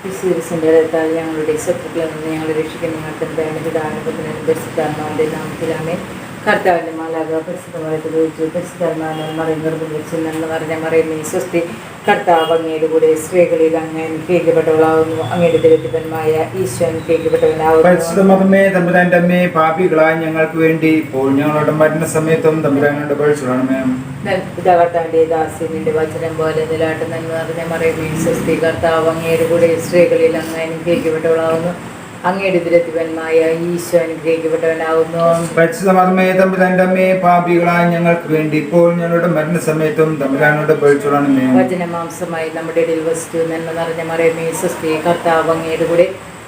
താൽ ഞങ്ങളുടെ ശത്രുക്കളിൽ നിന്ന് ഞങ്ങളെ രക്ഷിക്കുന്ന നിങ്ങൾക്ക് ദയാനുഭവത്തിനും പരിശുദ്ധാത്മാവിന്റെ നാമത്തിലാമേ കർത്താവിന്റെ മാലാക പരിശുദ്ധമായിട്ട് ചോദിച്ചു പരിശുദ്ധാത്മാവിനെ മറിയും നിർബന്ധിച്ചു നന്മ നിറഞ്ഞ മറിയുന്ന ഈ സ്വസ്തി. കർത്താവ് അങ്ങയുടെ കൂടെ സ്ത്രീകളിൽ അങ്ങ് അനുഗ്രഹിക്കപ്പെട്ടവളാവുന്നു. അങ്ങയുടെ ദരിദ്രന്മായ ഈശോ അനുഗ്രഹിക്കപ്പെട്ടവനാവുന്നു. അമ്മേ പാപികളായ ഞങ്ങൾക്ക് വേണ്ടി ഇപ്പോൾ ഞങ്ങളുടെ മരണസമയത്തും തമ്പുരാനോട് പഴിച്ചുടണമേ ദാസ്യത്തിന്റെ വചനം പോലെ നിലാട്ട് നന്മ നിറഞ്ഞ മറിയുന്ന ഈ സ്വസ്തി. കർത്താവ് അങ്ങയുടെ കൂടെ സ്ത്രീകളിൽ അങ്ങ് അനുഗ്രഹിക്കപ്പെട്ടവളാവുന്നു. അങ്ങയുടെ ദരിദ്രന്മായ ഈശോ തമ്പുരാന്റെ അമ്മേ പാപികളായ ഞങ്ങൾക്ക് വേണ്ടി ഇപ്പോൾ ഞങ്ങളുടെ മരണസമയത്തും തമ്പുരാനോട് പഴിച്ചുടണമേ വചനമാംസമായി നമ്മുടെ ഇടയിൽ വസിച്ചു നന്മ നിറഞ്ഞ മറിയമേ സ്വസ്തി കർത്താവ് അങ്ങയുടെ കൂടെ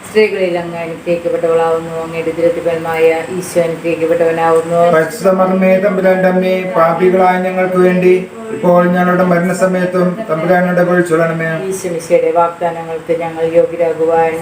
സ്ത്രീകളിൽ അങ്ങ് അനുഗ്രഹിക്കപ്പെട്ടവളാവുന്നു. അങ്ങയുടെ ദുരത്തിപരമായ ഈശോ അനുഗ്രഹിക്കപ്പെട്ടവനാവുന്നു. പരിശുദ്ധമതമേ തമ്പുരാന്റെ അമ്മേ പാപികളായ ഞങ്ങൾക്ക് വേണ്ടി ഇപ്പോൾ ഞങ്ങളുടെ മരണസമയത്തും തമ്പുരാനോട് പഴിച്ചുടണമേ ഈശോമിശയുടെ വാഗ്ദാനങ്ങൾക്ക് ഞങ്ങൾ യോഗ്യരാകുവാൻ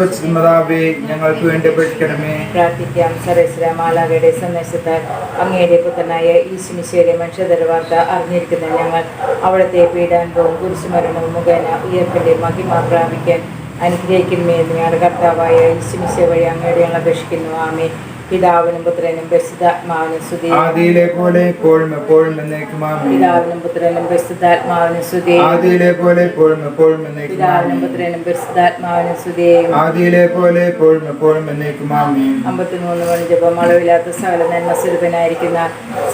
പരിശുദ്ധമതാവേ ഞങ്ങൾക്ക് വേണ്ടി അപേക്ഷിക്കണമേ. പ്രാർത്ഥിക്കാം. സരസ്വര മാലാകയുടെ സന്ദേശത്താൽ അങ്ങയുടെ പുത്രനായ ഈശുമിശയുടെ മനുഷ്യതരവാർത്ത അറിഞ്ഞിരിക്കുന്ന ഞങ്ങൾ അവിടുത്തെ പീഡാനുഭവം കുരിശുമരണവും മുഖേന ഉയർപ്പിന്റെ മഹിമ പ്രാപിക്കാൻ അനുഗ്രഹിക്കുന്നേ എന്ന് ഞങ്ങളുടെ കർത്താവായ ഈശുമിശ വഴി അങ്ങയുടെ ഞങ്ങൾ അപേക്ഷിക്കുന്നു. ആമേ പിതാവിനും പുത്രനും പരിശുദ്ധാത്മാവിനും സ്തുതി ആദിയിലെ പോലെ ഇപ്പോഴും എപ്പോഴും എന്നേക്കും ആമേൻ. പിതാവിനും പുത്രനും പരിശുദ്ധാത്മാവിനും സ്തുതി ആദിയിലെ പോലെ ഇപ്പോഴും എപ്പോഴും എന്നേക്കും പിതാവിനും. പുത്രനും പരിശുദ്ധാത്മാവിനും സ്തുതി ആദിയിലെ പോലെ ഇപ്പോഴും എപ്പോഴും എന്നേക്കും ആമേൻ. അമ്പത്തിമൂന്ന് മണി ജപം അളവില്ലാത്ത സകല നന്മ സ്വരൂപനായിരിക്കുന്ന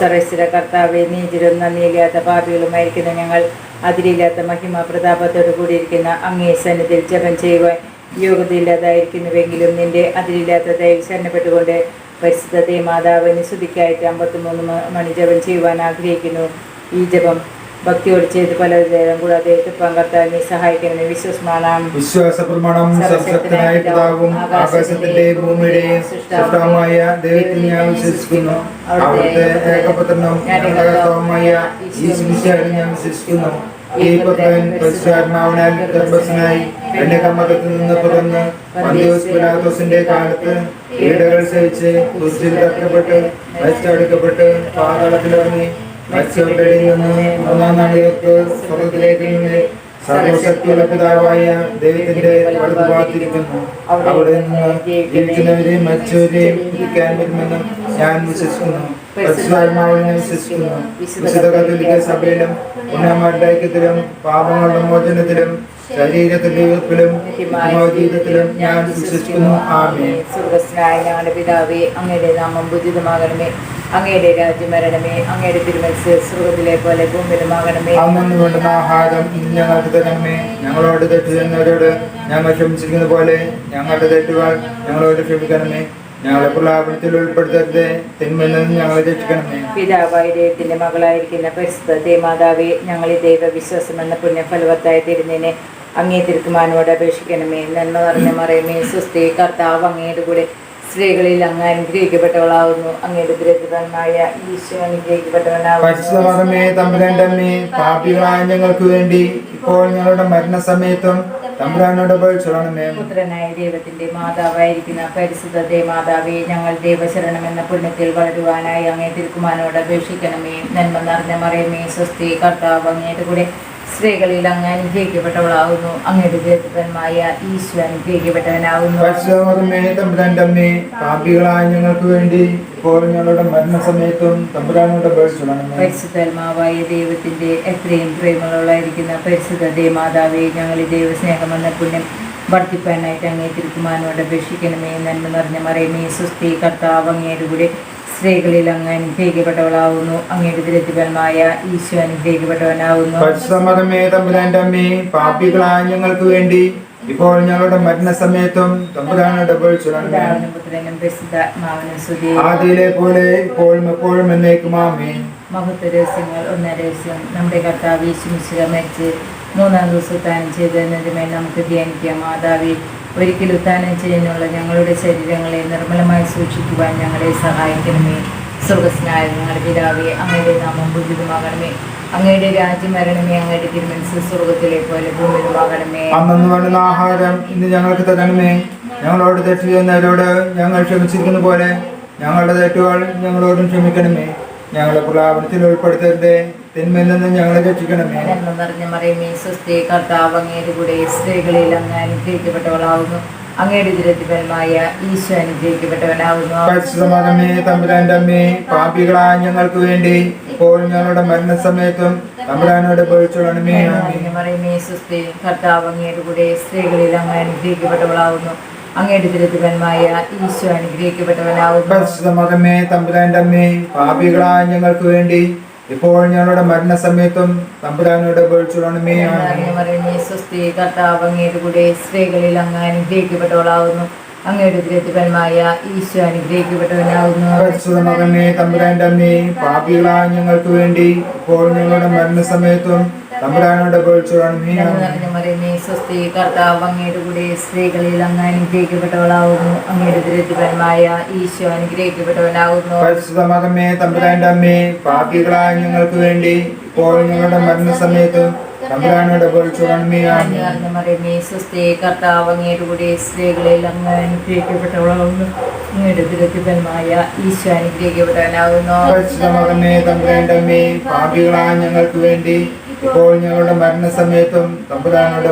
സർവസ്വര കർത്താവെ നീതിരും നന്ദിയില്ലാത്ത പാപികളുമായിരിക്കുന്ന ഞങ്ങൾ അതിരില്ലാത്ത മഹിമ പ്രതാപത്തോടു കൂടിയിരിക്കുന്ന അങ്ങേ സന്നിധിയിൽ ജപം ചെയ്യുവാൻ യോഗ്യതയില്ലാതായിരിക്കുന്നുവെങ്കിലും നിന്റെ അതിരില്ലാത്ത ദയവ് ശരണപ്പെട്ടുകൊണ്ട് പരിശുദ്ധത്തെ മാതാവിന് ശുദ്ധിക്കായിട്ട് അമ്പത്തിമൂന്ന് മണി ജപം ചെയ്യുവാൻ ആഗ്രഹിക്കുന്നു. ഈ ജപം ഭക്തിയോട് ചെയ്ത് പല നേരം കൂടാതെ പങ്കർത്താവിനെ സഹായിക്കണമെന്ന് വിശ്വസ്മാനാം വിശ്വാസ പ്രമാണം പിതാവും ആകാശത്തിന്റെ ഭൂമിയുടെയും സൃഷ്ടാവുമായ ദൈവത്തിൽ ഞാൻ വിശ്വസിക്കുന്നു. അവിടുത്തെ ഏകപുത്രനും ഞങ്ങളുടെ കർത്താവുമായ ഈശ്വരിച്ചാലും ഞാൻ വിശ്വസിക്കുന്നു. ഈ പുത്രൻ പരിശുദ്ധാത്മാവിനാൽ ഗർഭസ്ഥനായി എന്റെ കമ്മതത്തിൽ നിന്ന് പുറന്ന് മന്ദിയോസ് പിലാത്തോസിന്റെ കാലത്ത് പീഡകൾ സഹിച്ച് കുരിശിൽ മരിച്ചടക്കപ്പെട്ട് പാതാളത്തിലിറങ്ങി മരിച്ചവരുടെ നിന്ന് മൂന്നാം നാളുകൾക്ക് സ്വർഗത്തിലേക്ക് സർവശക്തിയുള്ള പിതാവായ ദൈവത്തിന്റെ വലതുഭാഗത്തിരിക്കുന്നു. അവിടെ നിന്ന് ജീവിക്കുന്നവരെയും മരിച്ചവരെയും വിധിക്കാൻ വരുമെന്നും ഞാൻ വിശ്വസിക്കുന്നു. വിശ്വസിക്കുന്നു. വിശുദ്ധ കത്തോലിക്ക സഭയിലും ഐക്യത്തിലും പാപങ്ങളുടെ മോചനത്തിലും ഉയർപ്പിലും ജീവിതത്തിലും ഞാൻ വിശ്വസിക്കുന്നു. ആമേ സ്വർഗസ്നായ ഞങ്ങളുടെ പിതാവേ അങ്ങയുടെ നാമം ഉചിതമാകണമേ. അങ്ങയുടെ രാജ്യം വരണമേ. അങ്ങയുടെ തിരുമത്സ്യ സ്വർഗത്തിലെ പോലെ ഭൂമിയിലുമാകണമേ അന്നു വേണ്ടുന്ന ആഹാരം ഇന്ന് ഞങ്ങൾക്ക് തരണമേ. ഞങ്ങളോട് തെറ്റുന്നവരോട് ഞങ്ങൾ ക്ഷമിച്ചിരിക്കുന്ന പോലെ ഞങ്ങളുടെ തെറ്റുകൾ ഞങ്ങളോട് ക്ഷമിക്കണമേ. ഞങ്ങളെ പ്രലാപനത്തിൽ ഉൾപ്പെടുത്തരുത്. തിന്മയിൽ നിന്ന് ഞങ്ങളെ രക്ഷിക്കണമേ. പിതാവായ ദൈവത്തിന്റെ മകളായിരിക്കുന്ന പരിശുദ്ധ ദേമാതാവേ ഞങ്ങളെ ദൈവവിശ്വാസം എന്ന പുണ്യഫലവത്തായി തിരുന്നതിനെ അങ്ങേ തിരുക്കുമാനോട് അപേക്ഷിക്കണമേ. നന്മ നിറഞ്ഞ മറയമേ സുസ്ഥി കർത്താവ് അങ്ങയുടെ കൂടെ സ്ത്രീകളിൽ അങ്ങ് അനുഗ്രഹിക്കപ്പെട്ടവളാവുന്നു. അങ്ങയുടെ ദുരിതമായ ഈശോ പാപികളായ ഞങ്ങൾക്ക് വേണ്ടി ഇപ്പോൾ ഞങ്ങളുടെ മരണസമയത്തും തമ്പുരാനോട് പുത്രനായ ദൈവത്തിന്റെ മാതാവായിരിക്കുന്ന പരിശുദ്ധ ദേമാതാവേ ഞങ്ങൾ ദൈവശരണം എന്ന പുണ്യത്തിൽ വളരുവാനായി അങ്ങേ തിരുക്കുമാനോട് അപേക്ഷിക്കണമേ. നന്മ നിറഞ്ഞ മറിയമേ സ്വസ്തി കർത്താവ് അങ്ങയുടെ കൂടെ സ്ത്രീകളിൽ അങ്ങ് അനുഗ്രഹിക്കപ്പെട്ടവളാകുന്നു. അങ്ങയുടെ ദൈവമായ ഈശ്വര അനുഗ്രഹിക്കപ്പെട്ടവനാകുന്നു. പാപികളായ ഞങ്ങൾക്ക് വേണ്ടി ഇപ്പോൾ ഞങ്ങളുടെ മരണസമയത്തും തമ്പുരാനോട് പഴിച്ചോളണമേ പരിശുദ്ധാത്മാവായ ദൈവത്തിന്റെ എത്രയും പ്രേമങ്ങളുള്ളായിരിക്കുന്ന പരിശുദ്ധ ദേമാതാവെ ഞങ്ങൾ ദൈവസ്നേഹം എന്ന പുണ്യം വർദ്ധിപ്പാനായിട്ട് അങ്ങേ തിരുക്കുമാനോട് അപേക്ഷിക്കണമേ. നന്മ നിറഞ്ഞ മറിയമേ സുസ്ഥി കർത്താവ് അങ്ങയുടെ കൂടെ സ്ത്രീകളിൽ അങ്ങ് അനുഗ്രഹിക്കപ്പെട്ടവളാവുന്നു. അങ്ങയുടെ ദരിദ്രമായ ഈശോ അനുഗ്രഹിക്കപ്പെട്ടവനാവുന്നു. പരിശ്രമതമേ തമ്പുരാന്റെ അമ്മേ പാപികളായ ഞങ്ങൾക്ക് വേണ്ടി. ഇപ്പോൾ ഞങ്ങളുടെ മരണസമയത്തും തമ്പുരാനോട് പഴിച്ചോളണമേ പിതാവിനും പുത്രനും പരിശുദ്ധാത്മാവിനും സ്തുതി. ആദിയിലെ പോലെ ഇപ്പോഴും എപ്പോഴും എന്നേക്കും ആമേ മഹത്വ രഹസ്യങ്ങൾ ഒന്ന രഹസ്യം. നമ്മുടെ കർത്താവ് ഈശ്വമിശിക മരിച്ച് മൂന്നാം ദിവസം താൻ ചെയ്തതിനെ നമുക്ക് ധ്യാനിക്കാം. മാതാവി ഒരിക്കൽ ഉത്താനം ചെയ്യാനുള്ള ഞങ്ങളുടെ ശരീരങ്ങളെ നിർമ്മലമായി സൂക്ഷിക്കുവാൻ ഞങ്ങളെ സഹായിക്കണമേ. സ്വർഗസ്നായ ഞങ്ങളുടെ പിതാവേ അങ്ങയുടെ നാമം പൂജിതമാകണമേ. അങ്ങയുടെ രാജ്യം വരണമേ അങ്ങയുടെ തിരുമനസ് സ്വർഗത്തിലെ പോലെ ഭൂമിയിലുമാകണമേ അന്നു വേണ്ടുന്ന ആഹാരം ഇന്ന് ഞങ്ങൾക്ക് തരണമേ. ഞങ്ങളോട് തെറ്റ് ചെയ്യുന്നവരോട് ഞങ്ങൾ ക്ഷമിച്ചിരിക്കുന്ന പോലെ ഞങ്ങളുടെ തെറ്റുകൾ ഞങ്ങളോടും ക്ഷമിക്കണമേ. ഞങ്ങളെ പ്രലാപനത്തിൽ ഉൾപ്പെടുത്തരുതേ. തിന്മയിൽ നിന്ന് ഞങ്ങളെ രക്ഷിക്കണമേ എന്ന് പറഞ്ഞ മറിയമേ സ്വസ്തി കർത്താവ് അങ്ങയുടെ കൂടെ സ്ത്രീകളിൽ അങ്ങ് അനുഗ്രഹിക്കപ്പെട്ടവളാവുന്നു. അങ്ങയുടെ ദുരത്തിപരമായ ഈശോ അനുഗ്രഹിക്കപ്പെട്ടവനാവുന്നു. തമ്പുരാന്റെ അമ്മേ പാപികളായ ഞങ്ങൾക്ക് വേണ്ടി ഇപ്പോൾ ഞങ്ങളുടെ മരണസമയത്തും തമ്പുരാനോട് നിറഞ്ഞ മറിയമേ സ്വസ്തി കർത്താവ് അങ്ങയുടെ കൂടെ സ്ത്രീകളിൽ അങ്ങ് അനുഗ്രഹിക്കപ്പെട്ടവളാവുന്നു. അങ്ങയുടെ ദുരത്തിപരമായ ഈശോ അനുഗ്രഹിക്കപ്പെട്ടവനാവുന്നു. പരിശുദ്ധമകമേ തമ്പുരാന്റെ അമ്മേ പാപികളായ ഞങ്ങൾക്ക് വേണ്ടി ഇപ്പോൾ ഞങ്ങളുടെ മരണസമയത്തും തമ്പുരാനോട് സ്വസ്തി കർത്താവ് അങ്ങയുടെ കൂടെ സ്ത്രീകളിൽ അങ്ങ് അനുഗ്രഹിക്കപ്പെട്ടവളാകുന്നു അങ്ങയുടെ ഈശോ തമ്പുരാന്റെ അമ്മേ പാപികളായ ഞങ്ങൾക്ക് വേണ്ടി ഇപ്പോൾ ഞങ്ങളുടെ മരണസമയത്തും തമ്പുരാനോട് പൊഴിച്ചുകൊള്ളണമേ നന്മ ആമേൻ നിറഞ്ഞ മറിയമേ സ്വസ്തി കർത്താവ് അങ്ങയുടെ കൂടെ സ്ത്രീകളിൽ അങ്ങ് അനുഗ്രഹിക്കപ്പെട്ടവളാവുന്നു. അങ്ങയുടെ ദുരത്തിപരമായ ഈശോ അനുഗ്രഹിക്കപ്പെട്ടവനാവുന്നു. പരിശുദ്ധമകമേ തമ്പുരാന്റെ അമ്മേ പാപികളായ ഞങ്ങൾക്ക് വേണ്ടി ഇപ്പോൾ ഞങ്ങളുടെ മരണസമയത്ത് മറിയമേ സ്വസ്തി കർത്താവ് അങ്ങയുടെ കൂടെ സ്ത്രീകളിൽ അങ്ങ് അനുഗ്രഹിക്കപ്പെട്ടവളാവുന്നു. അങ്ങയുടെ ഈശോ പാപികളായ ഞങ്ങൾക്ക് വേണ്ടി ഇപ്പോൾ ഞങ്ങളുടെ മരണസമയത്തും തമ്പുരാനോട്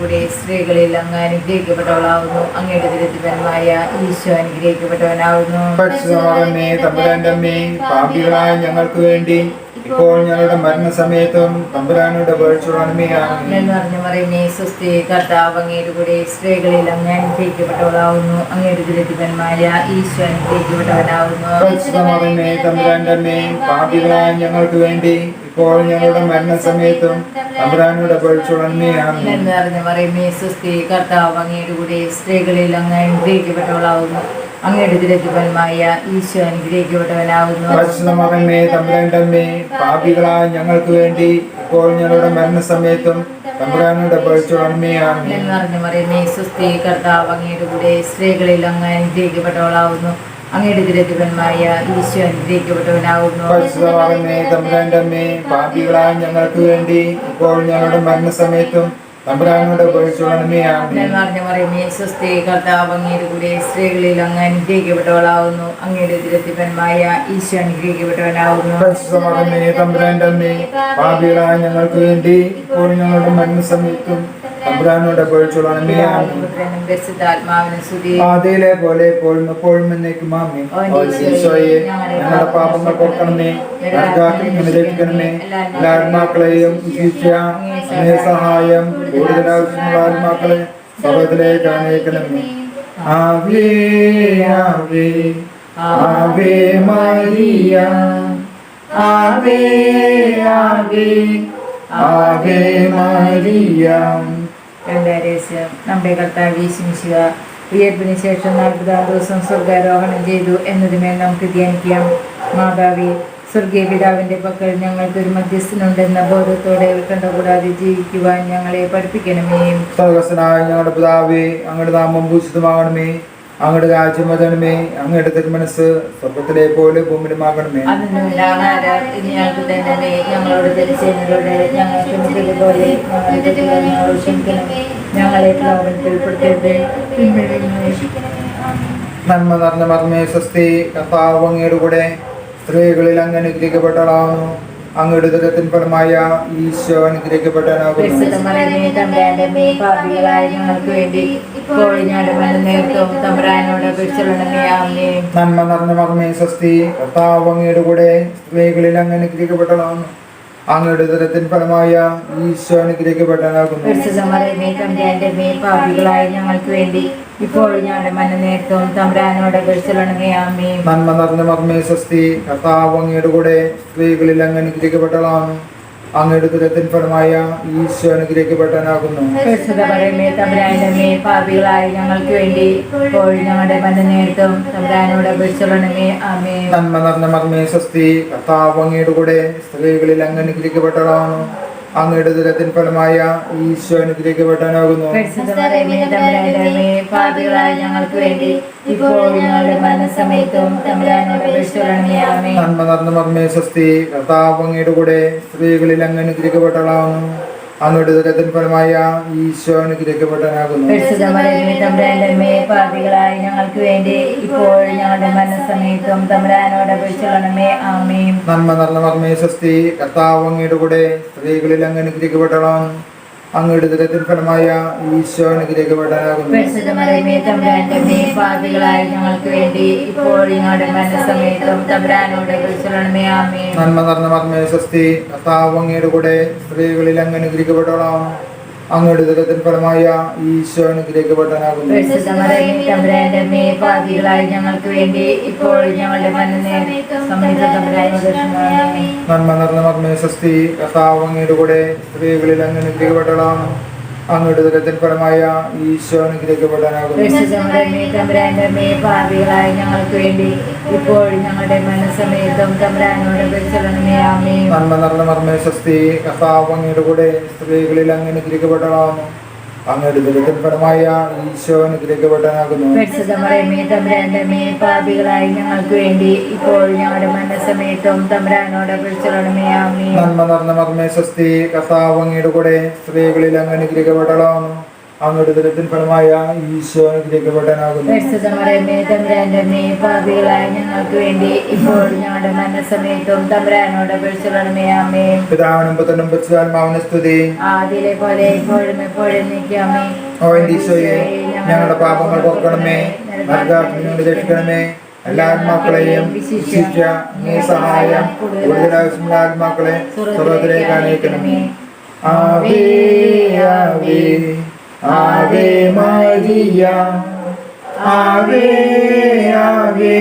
കൂടെ സ്ത്രീകളിൽ അങ്ങ് അനുഗ്രഹിക്കപ്പെട്ടവളാവുന്നു. അങ്ങയുടെ ദുരത്തിപരമായ ഈശോ അനുഗ്രഹിക്കപ്പെട്ടവനാവുന്നു. പരിശുദ്ധമകമേ തമ്പുരാന്റെ അമ്മേ പാപികളായ ഞങ്ങൾക്ക് വേണ്ടി ഇപ്പോൾ ഞങ്ങളുടെ മരണസമയത്തും തമ്പുരാനോട് പറയുന്നേ കർത്താവ് കൂടെ സ്ത്രീകളിൽ അങ്ങ് അനുഗ്രഹിക്കപ്പെട്ടവളാവുന്നു ഈശോ അനുഗ്രഹിക്കപ്പെട്ടവനാവുന്നു പാപികളായ ഞങ്ങൾക്ക് വേണ്ടി ഇപ്പോൾ ഞങ്ങളുടെ മരണസമയത്തും തമ്പുരാനോട് പറയുന്നേ സുസ്ഥി കർത്താവ് അങ്ങയുടെ കൂടെ സ്ത്രീകളിൽ അങ്ങ് അനുഗ്രഹിക്കപ്പെട്ടവളാവുന്നു അങ്ങയുടെ തിരക്കിപ്പന്മായ ഈശോ അനുഗ്രഹിക്കപ്പെട്ടവനാകുന്നു. പാപികളായ ഞങ്ങൾക്ക് വേണ്ടി ഇപ്പോൾ ഞങ്ങളുടെ മരണസമയത്തും തമ്പുരാനോട് പൊഴിച്ചുകൊള്ളണമേ ആമേൻ എന്ന് പറഞ്ഞു പറയുന്നേ സ്വസ്തി കർത്താവ് അങ്ങയുടെ കൂടെ സ്ത്രീകളിൽ അങ്ങ് അനുഗ്രഹിക്കപ്പെട്ടവളാവുന്നു അങ്ങയുടെ ദുരിതന്മായ ഈശോ അനുഗ്രഹിക്കപ്പെട്ടവനാവുന്നു പരിശുദ്ധമകമേ തമ്പുരാന്റെ പാപികളായ ഞങ്ങൾക്ക് വേണ്ടി ഇപ്പോൾ ഞങ്ങളുടെ മരണസമയത്തും തമ്പുരാനോട് കൂടെ സ്ത്രീകളിൽ അങ്ങ് അനുഗ്രഹിക്കപ്പെട്ടവളാവുന്നു. അങ്ങയുടെ ദുരത്തിപന്മായ ഈശോ അനുഗ്രഹിക്കപ്പെട്ടവനാവുന്നു. പരിശുദ്ധമകമേ തമ്പുരാന്റെ അമ്മേ. പാപികളായ ഞങ്ങൾക്ക് വേണ്ടി ഇപ്പോൾ ഞങ്ങളുടെ മണ്ണ് തമ്പുരാനോട് സ്തുതി. ആദിയിലെ പോലെ എപ്പോഴും എപ്പോഴും എന്നേക്കും ആമേ ഈശോയെ ഞങ്ങളുടെ പാപങ്ങൾ രക്ഷിക്കണമേ. എല്ലാ ആത്മാക്കളെയും സഹായം കൂടുതൽ ആവശ്യമുള്ള ആത്മാക്കളെ സഭത്തിലേക്ക് അണയിക്കണമേ ആവേ ആവേ ആവേ മരിയ. ആവേ ആവേ ആവേ മരിയ. രണ്ടാരേശ്യം നമ്മുടെ കർത്താവ് ഈശുമിശിക ഉയർപ്പിന് ശേഷം നാൽപ്പതാം ദിവസം സ്വർഗാരോഹണം ചെയ്തു എന്നതുമേൽ നമുക്ക് ധ്യാനിക്കാം. മാതാവി സ്വർഗീയ പിതാവിന്റെ പക്കൽ ഞങ്ങൾക്കൊരു മധ്യസ്ഥനുണ്ടെന്ന ബോധത്തോടെ ഉത്കണ്ഠ കൂടാതെ ജീവിക്കുവാൻ ഞങ്ങളെ പഠിപ്പിക്കണമേ. ഞങ്ങളുടെ പിതാവേ അങ്ങയുടെ നാമം ഭൂഷിതമാകണമേ അങ്ങയുടെ രാജ്യം വരണമേ അങ്ങയുടെ തിരുമനസ് സ്വർഗത്തിലെ പോലെ ഭൂമിയിലുമാകണമേ. ഞങ്ങളോട് ഞങ്ങളുടെ ക്ഷമിക്കണമേ. ഞങ്ങളെ ഉൾപ്പെടുത്തരുത്. നന്മ നിറഞ്ഞ മർമ്മേ സ്വസ്തി അങ്ങയുടെ കൂടെ സ്ത്രീകളിൽ അങ്ങനെ അനുഗ്രഹിക്കപ്പെട്ടവളാവുന്നു. അങ്ങയുടെ ദുരത്തിൻ ഫലമായ ഈശോ അനുഗ്രഹിക്കപ്പെട്ടനാകുന്നു നന്മ നിറഞ്ഞ മർമ്മേ സ്വസ്തി കർത്താവ് അങ്ങയുടെ കൂടെ സ്ത്രീകളിൽ അങ്ങ് അനുഗ്രഹിക്കപ്പെട്ടവളാവുന്നു അങ്ങയുടെ ഉദരത്തിൻ ഫലമായ ഈശോ തമ്പുരാന്റെ പാപികളായ ഞങ്ങൾക്ക് വേണ്ടി ഇപ്പോഴും ഞങ്ങളുടെ മരണനേരത്തും തമ്പുരാനോട് നന്മ നിറഞ്ഞ മർമ്മേ സ്വസ്തി കർത്താവ് അങ്ങയുടെ കൂടെ സ്ത്രീകളിൽ അങ്ങ് അനുഗ്രഹിക്കപ്പെട്ടവളാവുന്നു അങ്ങയുടെ ദുരത്തിൻ ഫലമായ ഈശോ പാപികളായ ഞങ്ങൾക്ക് വേണ്ടി ഞങ്ങളുടെ മരണനേരത്തും തമ്പുരാനോട് അപേക്ഷിച്ചോളണമേ. ആമേൻ. നന്മ നിറഞ്ഞ മർമ്മേ സ്വസ്തി കർത്താവ് അങ്ങയുടെ കൂടെ സ്ത്രീകളിൽ അങ്ങ് അനുഗ്രഹിക്കപ്പെട്ടവളാവുന്നു അങ്ങയുടെ ദുരത്തിൻ ഫലമായ ഈശോ തമ്പുരാന്റെ ഞങ്ങൾക്ക് വേണ്ടി ഞങ്ങളുടെ മരണസമയത്തും നന്മ നിറഞ്ഞ മർമ്മേ സ്വസ്തി കർത്താവ് അങ്ങയുടെ കൂടെ സ്ത്രീകളിൽ അങ്ങ് അങ്ങയുടെ ദുരത്തിൻ ഫലമായ ഈശോ പാപികളായി ഞങ്ങൾക്ക് വേണ്ടി ഇപ്പോൾ ഞങ്ങളുടെ മനസ്സമയത്തും തമ്പുരാനോട് അപേക്ഷിക്കണമേ നന്മ നല്ല മർമ്മേ സ്വസ്തി കർത്താവ് അങ്ങയുടെ കൂടെ സ്ത്രീകളിൽ അങ്ങ് അനുഗ്രഹിക്കപ്പെടണം. അങ്ങയുടെ ദുരത്തിൻ ഫലമായ ഈശോ പാപികളായി ഞങ്ങൾക്ക് വേണ്ടി ഇപ്പോൾ ഞങ്ങളുടെ തമ്പുരാനോട് നന്മ നടന്ന മർമ്മേ സ്വസ്തി കർത്താവ് അങ്ങയുടെ കൂടെ സ്ത്രീകളിൽ അങ്ങ് അനുഗ്രഹിക്കപ്പെടണം അങ്ങയുടെ ദുരത്തിൻ ഫലമായ ഈശോ തമ്പുരാന്റെ ഞങ്ങൾക്ക് വേണ്ടി ഇപ്പോൾ ഞങ്ങളുടെ നന്മ നിറഞ്ഞ മർമ്മേ സ്വസ്തി അങ്ങയുടെ കൂടെ സ്ത്രീകളിൽ അങ്ങ് അനുഗ്രഹിക്കപ്പെടണം അങ്ങയുടെ ദുരത്തിൻ ഫലമായ ഈശോ അനുഗ്രഹിക്കപ്പെടാനാകുന്നു പാപികളായ ഞങ്ങൾക്ക് വേണ്ടി ഇപ്പോൾ ഞങ്ങളുടെ മനസ്സമേതം തമ്പരാനോട് നന്മ നടന്ന മർമ്മേ സ്വസ്തി അങ്ങയുടെ കൂടെ സ്ത്രീകളിൽ അങ്ങനെ അനുഗ്രഹിക്കപ്പെടണം അങ്ങയുടെ ദുരിതൻ ഫലമായ ഈശോ അനുഗ്രഹിക്കപ്പെട്ടവനാകുന്നു. പരിശുദ്ധമറിയമേ പാപികളായി ഞങ്ങൾക്ക് വേണ്ടി ഇപ്പോൾ ഞങ്ങളുടെ മനസ്സമയത്തും തമ്പുരാനോട് നന്മ നടന്ന മർമ്മേ സ്വസ്തി കർത്താവ് അങ്ങയുടെ കൂടെ സ്ത്രീകളിൽ അങ്ങ് അനുഗ്രഹിക്കപ്പെടണം. അങ്ങയുടെ ദുരിതൻ ഫലമായ ഈശോ പാപികളായി ഞങ്ങൾക്ക് വേണ്ടി ഇപ്പോൾ ഞങ്ങളുടെ മനസ്സമയത്തും തമ്പുരാനോട് അപേക്ഷിക്കണമേ ആമേൻ പിതാവിനും പുത്രനും പരിശുദ്ധാത്മാവിന് സ്തുതി. ആദിയിലെ പോലെ ഇപ്പോഴും എപ്പോഴും നിൽക്കാമേ. ഓ എന്റെ ഈശോയെ ഞങ്ങളുടെ പാപങ്ങൾ പൊക്കണമേ രക്ഷിക്കണമേ. എല്ലാ ആത്മാക്കളെയും നീ സഹായം കൂടുതൽ ആവശ്യമുള്ള ആത്മാക്കളെ സ്വർഗത്തിലേക്ക് അനയിക്കണമേ ആവേ ആവേ ആവേ മരിയ ആവേ ആവേ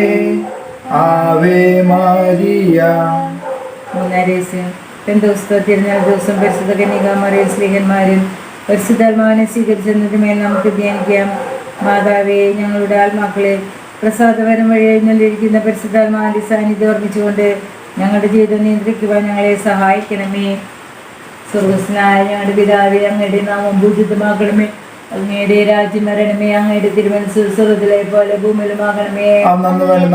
ആവേ മരിയ മൂന്നാം രഹസ്യം ദിവസം പരിശുദ്ധ കന്യകാമറിയും സ്ത്രീകന്മാരും പരിശുദ്ധാത്മാവിനെ സ്വീകരിച്ചതിന് മേൽ നമുക്ക് ധ്യാനിക്കാം. മാതാവേ ഞങ്ങളുടെ ആത്മാക്കളെ പ്രസാദപരം വഴി എഴുന്നള്ളിരിക്കുന്ന പരിശുദ്ധാത്മാവിന്റെ സാന്നിധ്യം ഓർമ്മിച്ചുകൊണ്ട് ഞങ്ങളുടെ ജീവിതം നിയന്ത്രിക്കുവാൻ ഞങ്ങളെ സഹായിക്കണമേ. സ്വർഗസ്നായ ഞങ്ങളുടെ പിതാവേ അങ്ങയുടെ നാമം പൂജിതമാക്കണമേ അങ്ങയുടെ രാജ്യം വരണമേ അങ്ങയുടെ തിരുവനന്തപുരത്തിലെ പോലെ ഭൂമിയിലുമാകണമേ.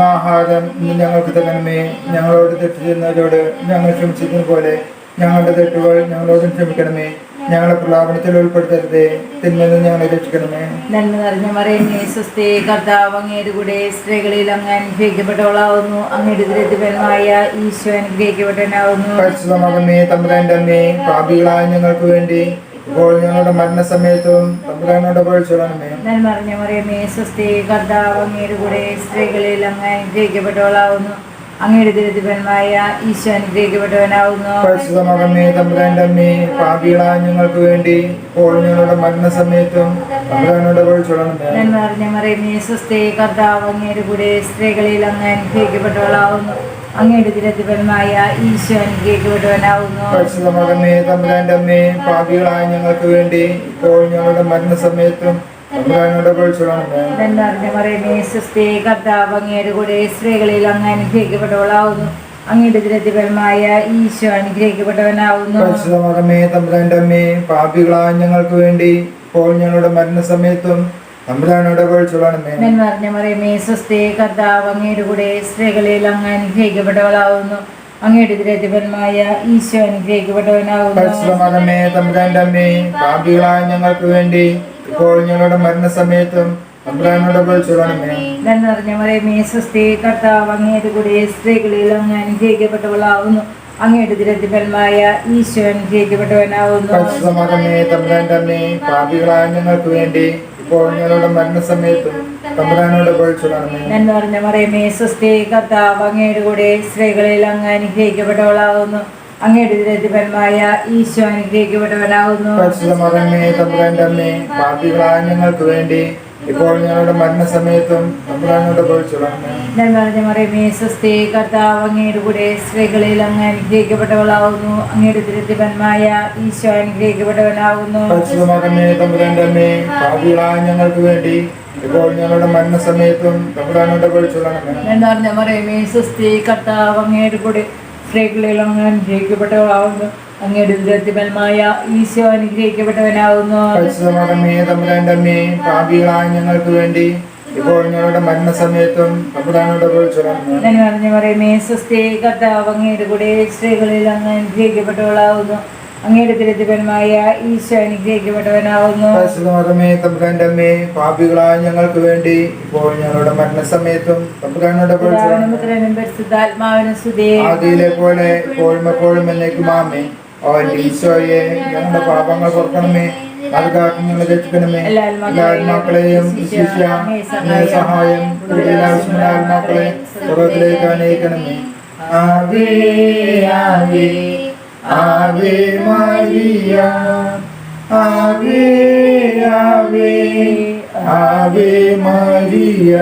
ആഹാരം ഇന്ന് ഞങ്ങൾക്ക് തരണമേ. ഞങ്ങളോട് തെറ്റ് ചെയ്യുന്നവരോട് ഞങ്ങൾ പോലെ ഞങ്ങളുടെ തെറ്റുകൾ ഞങ്ങളോടും ക്ഷമിക്കണമേ. ഞങ്ങളെ പ്രലാപനത്തിൽ ഉൾപ്പെടുത്തരുതേ. തിന്മയിൽ നിന്ന് ഞങ്ങളെ രക്ഷിക്കണമേ. നന്മ നിറഞ്ഞ മറിയമേ സ്വസ്തി കർത്താവ് അങ്ങയുടെ കൂടെ സ്ത്രീകളിൽ അങ്ങ് അനുഗ്രഹിക്കപ്പെട്ടവളാവുന്നു. അങ്ങയുടെ ദുരിതപരമായ ഈശോ അനുഗ്രഹിക്കപ്പെട്ടവനാവുന്നു. പരിശുദ്ധമകമേ തമ്പുരാന്റെ അമ്മേ പാപികളായ ഞങ്ങൾക്ക് വേണ്ടി ഇപ്പോൾ ഞങ്ങളുടെ മരണസമയത്തും തമ്പുരാനോട് മറിയമേ സ്വസ്തി കർത്താവ് അങ്ങയുടെ കൂടെ സ്ത്രീകളിൽ അങ്ങ് അനുഗ്രഹിക്കപ്പെട്ടവളാവുന്നു. അങ്ങയുടെ ദുരിതപരമായ ഈശോ അനുഗ്രഹിക്കപ്പെട്ടവനാവുന്നു. പരിശുദ്ധമകമേ തമ്പുരാന്റെ അമ്മേ പാപികളായ ഞങ്ങൾക്ക് വേണ്ടി ഇപ്പോൾ ഞങ്ങളുടെ മരണസമയത്തും തമ്പുരാനോട് നിറഞ്ഞ മറിയമേ കർത്താവ് അങ്ങയുടെ കൂടെ സ്ത്രീകളിൽ അങ്ങ് അനുഗ്രഹിക്കപ്പെട്ടവളാവുന്നു. അങ്ങയുടെ ദുരിതപരമായ ഈശോ അനുഗ്രഹിക്കപ്പെട്ടവനാവുന്നു. പരിശുദ്ധമകമേ തമ്പുരാന്റെ അമ്മേ പാപികളായ ഞങ്ങൾക്ക് വേണ്ടി ഇപ്പോൾ ഞങ്ങളുടെ മരണസമയത്തും കർത്താവ് അങ്ങയുടെ കൂടെ സ്ത്രീകളിൽ അങ്ങ് അനുഗ്രഹിക്കപ്പെട്ടവളാവുന്നു. അങ്ങയുടെ ദുരതിപരമായ ഈശോ അനുഗ്രഹിക്കപ്പെട്ടവനാവുന്നു. പാപികളായ ഞങ്ങൾക്ക് വേണ്ടി ഇപ്പോൾ ഞങ്ങളുടെ മരണസമയത്തും സമയത്തും മറിയമേ കർത്താവ് അങ്ങയുടെ കൂടെ സ്ത്രീകളിൽ അങ്ങ് അനുഗ്രഹിക്കപ്പെട്ടവളാവുന്നു. അങ്ങയുടെ ദുരതിപരമായ ഈശോ അനുഗ്രഹിക്കപ്പെട്ടവനാവുന്നു. പാപികളായ ഞങ്ങൾക്ക് വേണ്ടി ഇപ്പോൾ ഞങ്ങളുടെ മരണസമയത്തും കർത്താവ് അങ്ങയുടെ കൂടെ സ്ത്രീകളിൽ അങ്ങ് അനുഗ്രഹിക്കപ്പെട്ടവളാവുന്നു. അങ്ങയുടെ അനുഗ്രഹിക്കപ്പെട്ടവനാവുന്നു. പാപികളായ ഞങ്ങൾക്ക് വേണ്ടി ഇപ്പോൾ ഞങ്ങളുടെ മരണസമയത്തും മറിയമേ സ്വസ്തി കർത്താവ് അങ്ങയുടെ കൂടെ സ്ത്രീകളിൽ അങ്ങ് അനുഗ്രഹിക്കപ്പെട്ടവളാകുന്നു അങ്ങയുടെ ദുരതിപരമായ ഈശോ അനുഗ്രഹിക്കപ്പെട്ടവനാകുന്നു പരിശുദ്ധമകമേ തമ്പുരാന്റെ അമ്മേ പാപികളായ ഞങ്ങൾക്ക് വേണ്ടി ഇപ്പോൾ ഞങ്ങളുടെ മരണസമയത്തും തമ്പുരാനോട് പഴിച്ചോളണമേ എന്ന് പറഞ്ഞ മറിയമേ സ്വസ്തി കർത്താവ് അങ്ങയുടെ കൂടെ സ്ത്രീകളിൽ അങ്ങ് അനുഗ്രഹിക്കപ്പെട്ടവളാകുന്നു. അങ്ങയുടെ ദുരതിപരമായ ഈശോ അനുഗ്രഹിക്കപ്പെട്ടവനാകുന്നു. തമ്പുരാന്റെ അമ്മേ പാപികളായ ഞങ്ങൾക്ക് വേണ്ടി ഇപ്പോൾ ഞങ്ങളുടെ മരണസമയത്തും തമ്പുരാനോട് പഴിച്ചോളണമേ എന്ന് പറഞ്ഞ മറിയമേ സ്വസ്തി കർത്താവ് അങ്ങയുടെ കൂടെ സ്ത്രീകളിൽ അങ്ങ് അനുഗ്രഹിക്കപ്പെട്ടവളാകുന്നു അങ്ങയുടെ ദുരതിപരമായ ഈശോ അനുഗ്രഹിക്കപ്പെട്ടവനാവുന്നു. പാപികളായ ഞങ്ങൾക്ക് വേണ്ടി ഇപ്പോൾ ഞങ്ങളുടെ മരണസമയത്തും പറഞ്ഞു പറയുമേ സ്വസ്തി കർത്താവ് അങ്ങയുടെ കൂടെ സ്ത്രീകളിൽ അങ്ങ് അനുഗ്രഹിക്കപ്പെട്ടവളാവുന്നു. അങ്ങയുടെ തിരുത്തിപരമായ ഈശോ അനുഗ്രഹിക്കപ്പെട്ടവനാവുന്നു. പരിശുദ്ധമേ തമ്പുരാന്റെ അമ്മേ പാപികളായ ഞങ്ങൾക്ക് വേണ്ടി ഇപ്പോൾ ഞങ്ങളുടെ മരണസമയത്തും തമ്പുരാനോട് പരിശുദ്ധാത്മാവിനും ആദിയിലെ പോലെ എപ്പോഴും എപ്പോഴും എന്നേക്കും ആമേ അവൻ ഈശോയെ ഞങ്ങളുടെ പാപങ്ങൾ പുറക്കണമേ ആത്മാക്കളെയും വിശിഷ്യ അങ്ങേ സഹായം കൂടുതൽ ആവശ്യമുള്ള ആത്മാക്കളെ അനയിക്കണമേ ആവേ ആവേ Ave Maria Ave, Ave, Ave Maria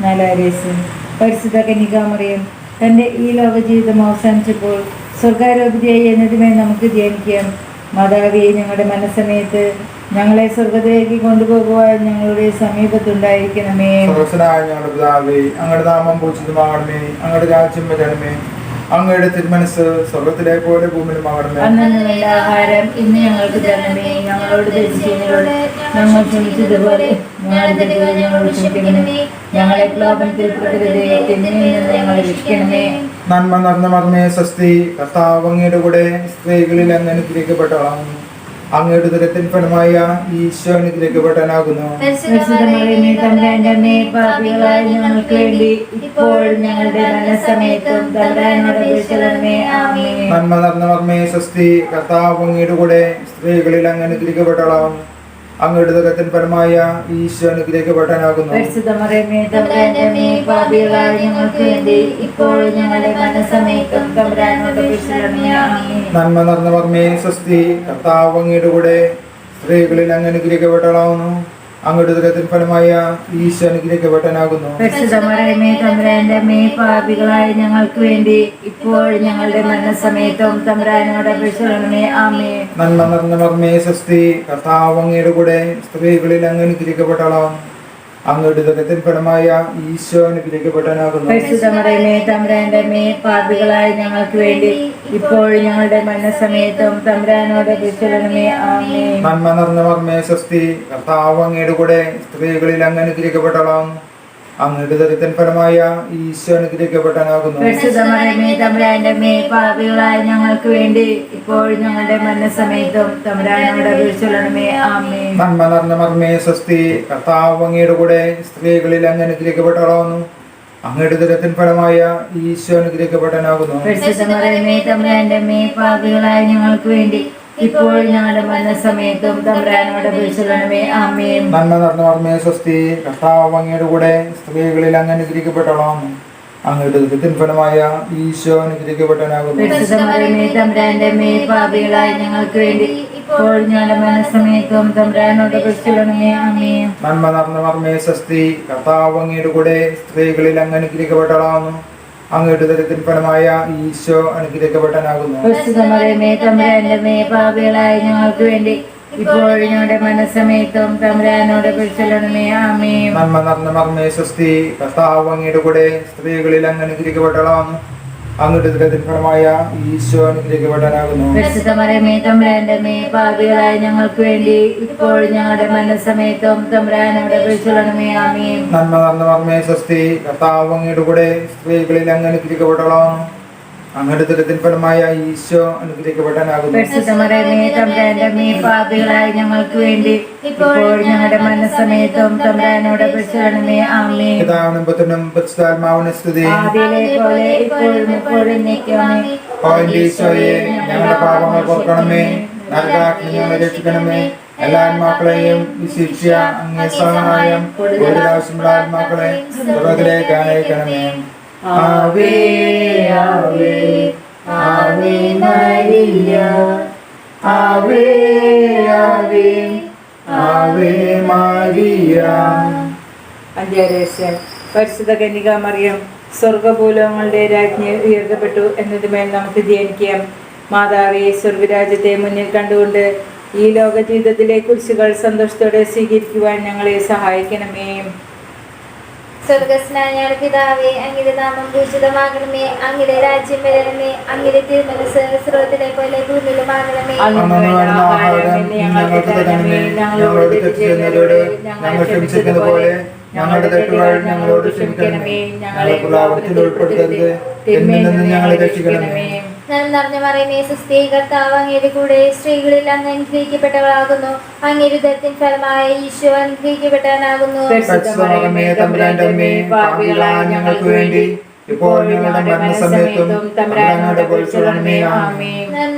നാലാരേസ്യം പരിശുദ്ധ കന്യകാമറിയം തന്റെ ഈ ലോക ജീവിതം അവസാനിച്ചപ്പോൾ സ്വർഗാരോപിതയായി എന്നതുമേ നമുക്ക് ധ്യാനിക്കാം. മാതാവിയെ ഞങ്ങളുടെ മനസ്സമയത്ത് ഞങ്ങളെ സ്വർഗത്തിലേക്ക് കൊണ്ടുപോകുവാൻ ഞങ്ങളുടെ സമീപത്തുണ്ടായിരിക്കണമേ. ഞങ്ങളുടെ പിതാവേ അങ്ങയുടെ നാമം പൂജിതമാകണമേ അങ്ങയുടെ രാജ്യം വരണമേ. അങ്ങയുടെ തിരുമനസ് സ്വർഗത്തിലെ പോലെ ഭൂമിയിലും ആകണമേ വേണ്ട ആഹാരം ഇന്ന് ഞങ്ങൾക്ക് തരണമേ. ഞങ്ങളോട് ഞങ്ങൾ ക്ഷമിച്ചതുപോലെ ഞങ്ങളുടെ തെറ്റുകൾ ഞങ്ങളോട് ക്ഷമിക്കണമേ ഞങ്ങളെ പ്രലോഭനത്തിൽ നിന്ന് ഞങ്ങളെ രക്ഷിക്കണമേ. നന്മ നിറഞ്ഞ മർമ്മേ സ്വസ്തി. കർത്താവ് അങ്ങയുടെ കൂടെ സ്ത്രീകളിൽ എന്ന് അനുഗ്രഹിക്കപ്പെട്ടവളാകുന്നു. അങ്ങയുടെ ദുരത്തിൻ ഫലമായ ഈശോ അനുഗ്രഹിക്കപ്പെട്ടവനാകുന്നു. പരിശുദ്ധമറിയമേ തമ്പുരാന്റെ അമ്മേ പാപികളായ ഞങ്ങൾക്ക് ഇപ്പോൾ ഞങ്ങളുടെ മരണസമയത്തും തമ്പുരാനോട് അപേക്ഷിക്കണമേ ആമേൻ. നന്മ നിറഞ്ഞ മർമ്മേ സ്വസ്തി കർത്താവ് അങ്ങയുടെ കൂടെ സ്ത്രീകളിൽ അങ്ങ് അനുഗ്രഹിക്കപ്പെട്ടവളാകുന്നു. അങ്ങയുടെ ദുരത്തിൻ പരമായ ഈശോ അനുഗ്രഹിക്കപ്പെട്ടാനാകുന്നു നന്മ നിറഞ്ഞ മർമ്മേ സ്വസ്തി കർത്താവ് അങ്ങയുടെ കൂടെ സ്ത്രീകളിൽ അങ്ങ് അനുഗ്രഹിക്കപ്പെട്ടവളാകുന്നു അങ്ങയുടെ ദുരത്തിൻ ഫലമായ ഈശോ അനുഗ്രഹിക്കപ്പെട്ടനാകുന്നു തമ്പുരാന്റെ പാപികളായ ഞങ്ങൾക്ക് വേണ്ടി ഇപ്പോൾ ഞങ്ങളുടെ മരണസമയത്തും തമ്പുരാനോട് അപേക്ഷിക്കണമേ ആമേൻ. നന്മ നിറഞ്ഞ മർമ്മേ സ്വസ്തി കർത്താവ് അങ്ങയുടെ കൂടെ സ്ത്രീകളിൽ അങ്ങ് അനുഗ്രഹിക്കപ്പെട്ടവളാകുന്നു അങ്ങയുടെ ഫലമായ ഈശോ അനുഗ്രഹിക്കപ്പെട്ടവനാകുന്നു. പരിശുദ്ധമറിയമേ തമ്പുരാന്റെ മേ പാപികളായി ഞങ്ങൾക്ക് വേണ്ടി ഇപ്പോൾ ഞങ്ങളുടെ മരണസമയത്തും തമ്പുരാനോട് ആമേൻ. നന്മ നിറഞ്ഞ മർമ്മേ സ്വസ്തി കർത്താവ് അങ്ങയുടെ കൂടെ സ്ത്രീകളിൽ അങ്ങ് അനുഗ്രഹിക്കപ്പെട്ടവളാകുന്നു അങ്ങയുടെ ദുരത്തിൻ ഫലമായ ഈശോ അമ്മേ പാപികളായ ഞങ്ങൾക്ക് വേണ്ടി ഇപ്പോൾ ഞങ്ങളുടെ മരണസമയത്തും തമ്പുരാനോട് അപേക്ഷിക്കണമേ ആമേൻ. നന്മ നിറഞ്ഞ മർമ്മേ സ്വസ്തി കർത്താവ് അങ്ങയുടെ കൂടെ സ്ത്രീകളിൽ അങ്ങ് അനുഗ്രഹിക്കപ്പെട്ടവളാകുന്നു. അങ്ങയുടെ ദുരത്തിൻ ഫലമായ ഈശോ പാപികളായ ഞങ്ങൾക്ക് വേണ്ടി ഇപ്പോൾ ഞങ്ങളുടെ മരണസമയത്തും തമ്പ്രാനോട് അപേക്ഷിക്കണമേ. ആമേൻ. നന്മ നിറഞ്ഞ മർമ്മേ സ്വസ്തി കർത്താവ് അങ്ങയുടെ കൂടെ സ്ത്രീകളിൽ അങ്ങ് അനുഗ്രഹിക്കപ്പെട്ടോളാം അങ്ങയുടെ ഫലമായ ഈശോ തമ്പുരാന്റെ പാപികളായ ഞങ്ങൾക്ക് വേണ്ടി ഇപ്പോൾ ഞങ്ങളുടെ മരണസമയത്തും തമ്പുരാനോട് അപേക്ഷിക്കണമേ. ആമേൻ. നന്മ സ്വസ്തി കർത്താവ് അങ്ങയുടെ കൂടെ സ്ത്രീകളിൽ അങ്ങ് അനുഗ്രഹിക്കപ്പെട്ടവളാകുന്നു. അങ്ങയുടെ ദുരിതത്തിൻ ഫലമായ ഈശോ അമ്മേ പാപികളായ ഞങ്ങൾക്ക് വേണ്ടി ഇപ്പോൾ ഞങ്ങളുടെ മനസ്സമയത്തും തമ്പുരാനോട് ആമേൻ. നന്മ നിറഞ്ഞ മർമ്മേ സ്വസ്തി കർത്താവ് അങ്ങയുടെ കൂടെ സ്ത്രീകളിൽ അങ്ങ് അനുഗ്രഹിക്കപ്പെട്ടവളാകുന്നു അങ്ങയുടെ തമ്പുരാന്റെ പാപികളായ ഞങ്ങൾക്ക് വേണ്ടി ഇപ്പോൾ ഞങ്ങളുടെ തമ്പുരാനോട് ആമേൻ. നന്മ നിറഞ്ഞ മർമ്മേ സ്വസ്തി. കർത്താവ് അങ്ങയുടെ കൂടെ സ്ത്രീകളിൽ അങ്ങ് അനുഗ്രഹിക്കപ്പെട്ടവളാകുന്നു അങ്ങയുടെ ദുരിതത്തിൻ ഫലമായ ഈശോ പാപികളായ ഞങ്ങൾക്ക് വേണ്ടി ഇപ്പോൾ ഞങ്ങളുടെ മനസ്സമയത്തും തമ്പുരാനോട് പിതാവിനും പരിശുദ്ധാത്മാവിനും സ്തുതി. പോലെ ഇപ്പോഴും ഇപ്പോഴും ഈശോയെ ഞങ്ങളുടെ പാപങ്ങൾ പൊറുക്കണമേ നല്ല ഞങ്ങളെ രക്ഷിക്കണമേ. എല്ലാ ആത്മാക്കളെയും വിശിഷ്യ അങ്ങേ സഹായം. കൂടുതൽ ആവശ്യമുള്ള ആത്മാക്കളെ അനയിക്കണമേ ആവേ അവേ അവേ മരിയ. അവേ അവേ അവേ മരിയ. അന്ത്യരഹസ്യം. പരിശുദ്ധ കന്യകാമറിയം സ്വർഗഭൂലോകങ്ങളുടെ രാജ്ഞി ഉയർത്തപ്പെട്ടു എന്നതുമേൽ നമുക്ക് ധ്യാനിക്കാം. മാതാവേ സ്വർഗരാജ്യത്തെ മുന്നിൽ കണ്ടുകൊണ്ട് ഈ ലോക ജീവിതത്തിലെ കുരിശുകൾ സന്തോഷത്തോടെ സ്വീകരിക്കുവാൻ ഞങ്ങളെ സഹായിക്കണമേ. സ്വർഗസ്നായ ഞങ്ങളുടെ പിതാവേ അങ്ങയുടെ നാമം ഭൂഷിതമാകണമേ അങ്ങയുടെ രാജ്യം വരണമേ. അങ്ങയുടെ തിരുമനസ് സ്രോതത്തിലെ പോലെ ഞങ്ങളോട് ക്ഷമിച്ചത് പോലെ ഞങ്ങളുടെ തെറ്റുകൾ ഞങ്ങളോട് ക്ഷമിക്കണമേ. ഞങ്ങളെ ഉൾപ്പെടുത്തരുത്. തിന്മയിൽ നിന്ന് ഞങ്ങളെ രക്ഷിക്കണമേ. നന്മ നിറഞ്ഞ മറിയമേ സുസ്ഥി കർത്താവ് കൂടെ സ്ത്രീകളിൽ അങ്ങ് അനുഗ്രഹിക്കപ്പെട്ടവളാകുന്നു. ഉദരത്തിൻ ഫലമായ ഈശോ അനുഗ്രഹിക്കപ്പെട്ടവനാകുന്നു. ഞങ്ങൾക്ക് വേണ്ടി ഇപ്പോൾ